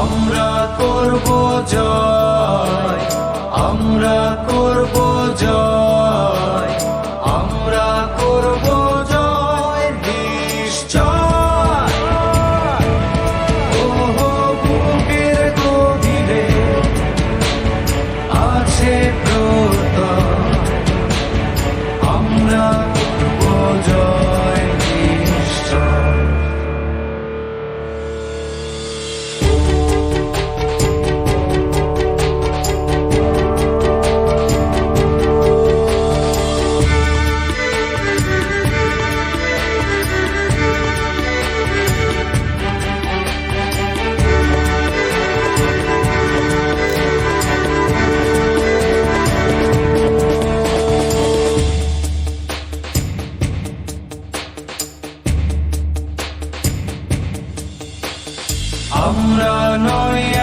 আমরা করব জয় আমরা করব জয় আমরা করব জয় নিশ্চয়। ওহ বুকের গভীরে আছে আমরা নয়